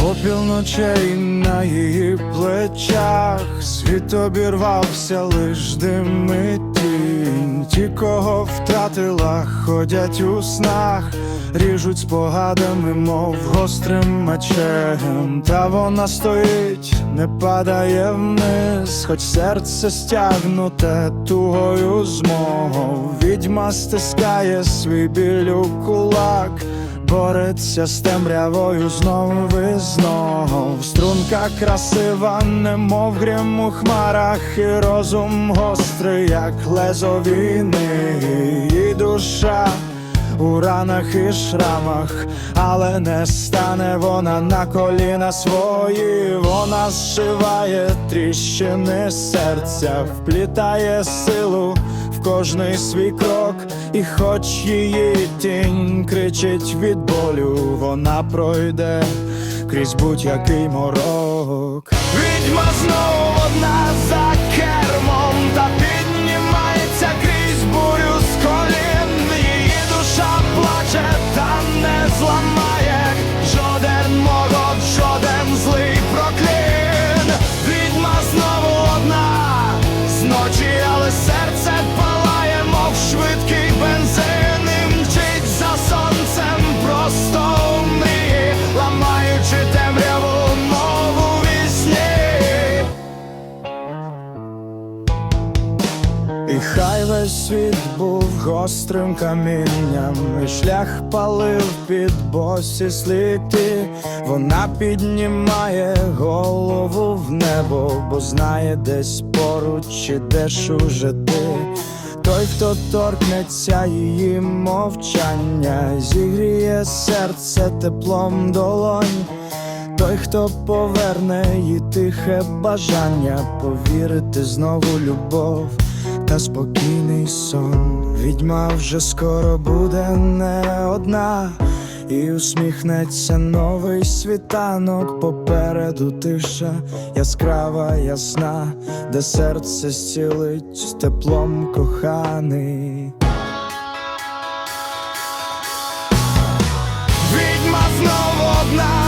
Попіл ночей на її плечах, світ обірвався, лиш дим тінь. Ті, кого втратила, ходять у снах, ріжуть спогадами, мов гострим мечем. Та вона стоїть, не падає вниз, хоч серце стягнуте тугою змогою. Відьма стискає свій біль у кулак. Бореться з темрявою знову і знов Струнка красива, немов грім у хмарах, і розум гострий, як лезо війни, і душа у ранах і шрамах, але не стане вона на коліна свої, вона зшиває тріщини серця, вплітає силу в кожний свій крок, і хоч її тінь кричить від болю, вона пройде крізь будь-який морок. Відьма знову одна світ був гострим камінням, і шлях палив під босі сліди. Вона піднімає голову в небо, бо знає десь поруч ідеш уже ти. Той, хто торкнеться її мовчання, зігріє серце теплом долонь. Той, хто поверне їй тихе бажання повірити знову любов та спокійний сон. Відьма вже скоро буде не одна, і усміхнеться новий світанок. Попереду тиша, яскрава, ясна, де серце зцілить теплом коханий. Відьма знову одна.